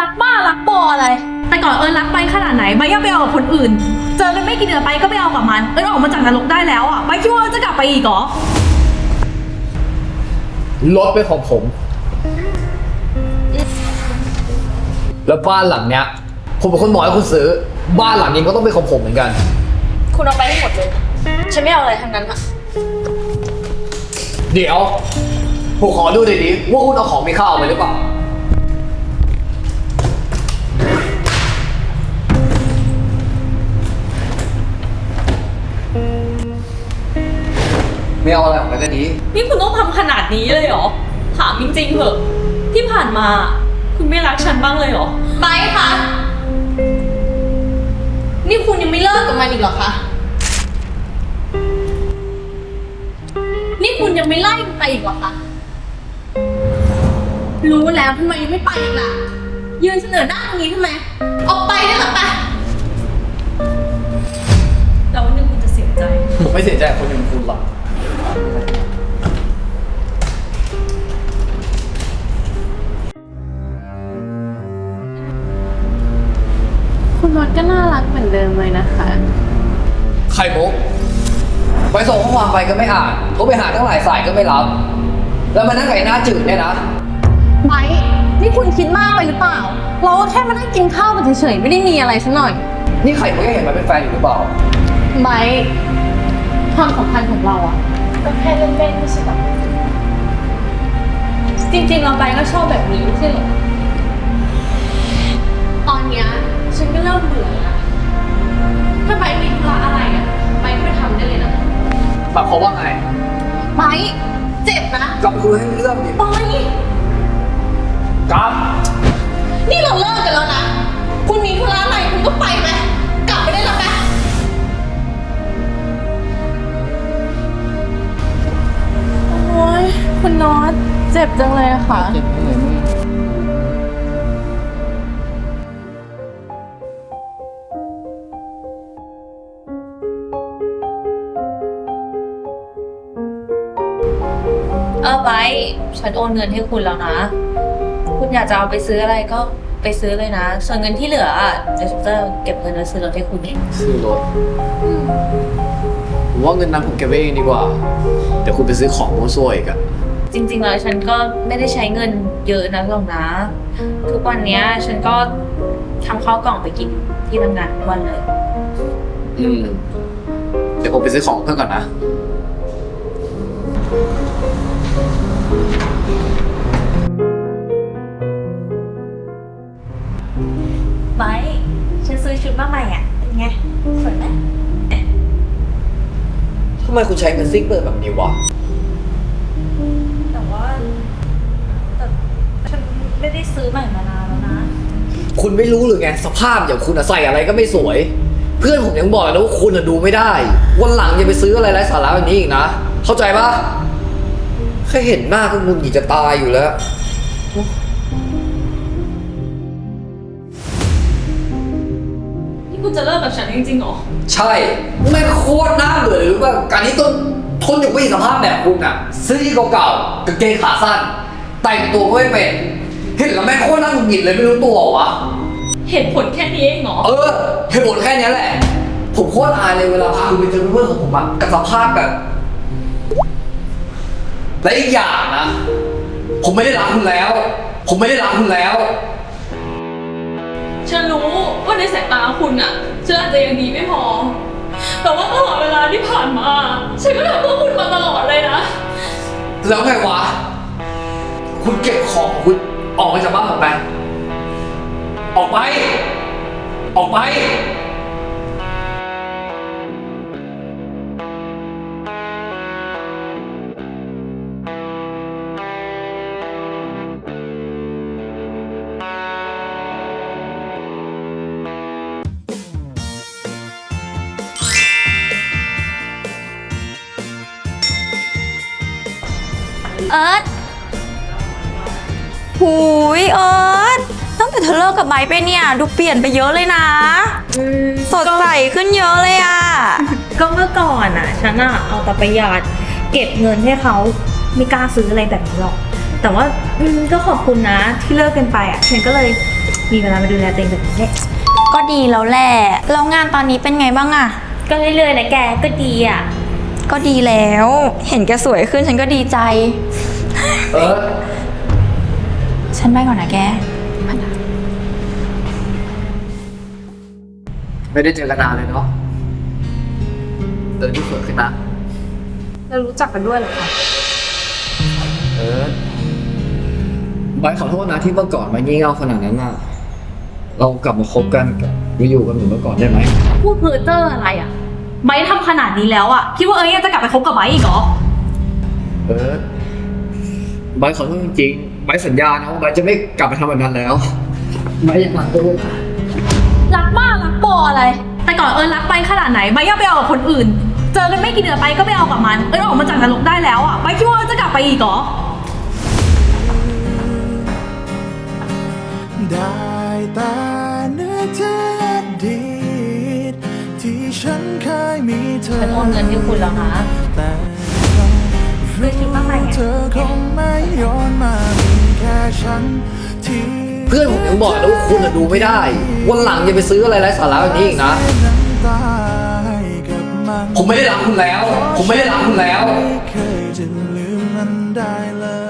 รักบ้ารักบออะไร แต่ก่อนเอิญรักไปขนาดไหนใบยังไปเอากับคนอื่น เจอกันไม่กี่เดือนไปก็ไปเอากับมัน เอิญออกมาจากนรกได้แล้วอะใบคิดว่าเอิญจะกลับไปอีกเหรอ รถเป็นของผม แล้วบ้านหลังเนี้ย ผมเป็นคนบอกให้คุณซื้อ บ้านหลังนี้ก็ต้องเป็นของผมเหมือนกัน คุณเอาไปให้หมดเลย ฉันไม่เอาอะไรทั้งนั้นอะเดี๋ยว ผมขอดูหน่อยดิว่าคุณเอาของมีค่าออกไปหรือเปล่า ไม่เอาอะไรออกไปก็ดี นี่คุณต้องทำขนาดนี้เลยเหรอ ถามจริงๆเถอะ ที่ผ่านมา คุณไม่รักฉันบ้างเลยเหรอไปคะ นี่คุณยังไม่เลิกกับมันอีกเหรอคะ นี่คุณยังไม่ไล่มันไปอีกเหรอคะ รู้แล้วทำไมยังไม่ไปอีกล่ะ ยืนเสนอหน้าตรงนี้ทำไม ออกไปได้หรอปะแล้ววันหนึงคุณจะเสียใจ ผมไม่เสียใจกับคนอย่างคุณหรอก คุณรถก็น่ารักเหมือนเดิมเลยนะคะ ไข่มุกไปส่งข้อความไปก็ไม่อ่านโทรไปหาตั้งหลายสายก็ไม่รับ แล้วมานั่งไก่หน้าจืดเนี่ยนะ ไบร์ทนี่คุณคิดมากไปหรือเปล่า เราก็แค่มานั่งกินข้าวกันเฉยๆ ไม่ได้มีอะไรสักหน่อย นี่ไข่มุกยังเห็นมันเป็นแฟนอยู่หรือเปล่า ไบร์ทความสัมพันธ์ของเราอะ ก็แค่เล่นๆไม่ใช่หรอจริงๆ เราไปก็ชอบแบบนี้ไม่ใช่เหรอ ตอนเนี้ยฉันก็เริ่มเบื่อแล้ว จ็บจังเลยค่ะเออไว้ฉันโอนเงินให้คุณแล้วนะ คุณอยากจะเอาไปซื้ออะไรก็ไปซื้อเลยนะ ส่วนเงินที่เหลืออะเดี๋ยวฉันจะเก็บเงินแล้วซื้อรถให้คุณเองซื้อรถผมว่าเงินนั้นผมเก็บไว้เองดีกว่า เดี๋ยวคุณไปซื้อของมั่วซั่วอีกอะ จริงๆแล้วฉันก็ไม่ได้ใช้เงินเยอะนักหรอกนะ ทุกวันเนี้ยฉันก็ทำข้าวกล่องไปกินที่ทำงานทุกวันเลย อืม เดี๋ยวผมไปซื้อของเพิ่มก่อนนะ ไว้ฉันซื้อชุดมาใหม่อะเป็นไง สวยไหมทำไมคุณใช้เงินซิกเปิดแบบนี้วะ ไม่ได้ซื้อใหม่มานานแล้วนะคุณไม่รู้หรือไงสภาพอย่างคุณอะใส่อะไรก็ไม่สวย เพื่อนผมยังบอกเลยนะว่าคุณอะดูไม่ได้ วันหลังอย่าไปซื้ออะไรไร้สาระแบบนี้อีกนะ เข้าใจปะแค่เห็นหน้าก็งุนหงิดจะตายอยู่แล้ว นี่คุณจะเลิกกับฉันจริงๆเหรอ ใช่ไม่งโคตรน่าเบื่อเลยรู้ป่ะการที่ต้นทนอยู่กับอีสภาพแบบคุณอะซื้อที่เก่าๆกางเกงขาสั้น แต่งตัวก็ไม่เป็น เห็นแล้วแม่งโคตรน่าหงุดหงิดเลยไม่รู้ตัวเหรอวะ เหตุผลแค่นี้เองเหรอ เออเหตุผลแค่เนี้ยแหละ ผมโคตรอายเลยเวลาพาคุณไปเจอเพื่อนของผมอะกับสภาพแบบ และอีกอย่างนะ ผมไม่ได้รักคุณแล้ว ผมไม่ได้รักคุณแล้ว ฉันรู้ว่าในสายตาคุณอะฉันอาจจะยังดีไม่พอ แต่ว่าตลอดเวลาที่ผ่านมา ฉันก็ทำเพื่อคุณมาตลอดเลยนะ แล้วไงวะ คุณเก็บของของคุณ ออกไปจากบ้านผมไป ออกไป ออกไป เอิร์ธ หูยเอิร์ธตั้งแต่เธอเลิกกับไบร์ทไปเนี่ย ดูเปลี่ยนไปเยอะเลยนะ สดใสขึ้นเยอะเลยอะ ก็เมื่อก่อนอะ ฉันอะเอาแต่ประหยัดเก็บเงินให้เขาไม่กล้าซื้ออะไรแบบนี้หรอก แต่ว่าอืมก็ขอบคุณนะที่เลิกกันไปอะ ฉันก็เลยมีเวลามาดูแลตัวเองแบบนี้แหละก็ดีแล้วแหละแล้วงานตอนนี้เป็นไงบ้างอะก็เรื่อยๆนะแกก็ดีอะ ก็ดีแล้ว เห็นแกสวยขึ้นฉันก็ดีใจ เออ ฉันไปก่อนนะแก ไม่ได้เจอกันนานเลยเนาะเดินที่สวยขึ้นนะเรารู้จักกันด้วยเหรอคะเออไบร์ทขอโทษนะที่เมื่อก่อนมางี่เง่าขนาดนั้นน่ะ เรากลับมาคบกันกับมาอยู่กันเหมือนเมื่อก่อนได้ไหม พูดเพ้อเจ้ออะไรอะไบร์ททำขนาดนี้แล้วอะ คิดว่าเอ้ยยังจะกลับไปคบกับไบร์ทอีกเหรอ เออไบร์ทขอโทษจริงๆ ไบร์ทสัญญานะว่าไบร์ทจะไม่กลับไปทำแบบนั้นแล้วไบร์ทยังรักตัวนะรักบ้ารักบออะไร แต่ก่อนเอิญรักไปขนาดไหนไบร์ทยังไปเอากับคนอื่น เจอกันไม่กี่เดือนไปก็ไปเอากับมัน เอิญออกมาจากนรกได้แล้วอะไบร์ทคิดว่าเอิญจะกลับไปอีกเหรอ ได้แต่นึกถึงอดีตที่ฉันเคยมีเธอ ฉันโอนเงินให้คุณแล้วนะ แต่เพื่อนคิดว่าไงอะเธอคงไม่ย้อนมามีแค่ฉันที่เพื่อนผมยังบอกเลยว่าคุณอะดูไม่ได้ วันหลังอย่าไปซื้ออะไรไร้สาระแบบนี้อีกนะ น้ำตาให้กับมันผมไม่ได้รักคุณแล้ว ผมไม่ได้รักคุณแล้ว ไม่เคยจะลืมมันได้เลย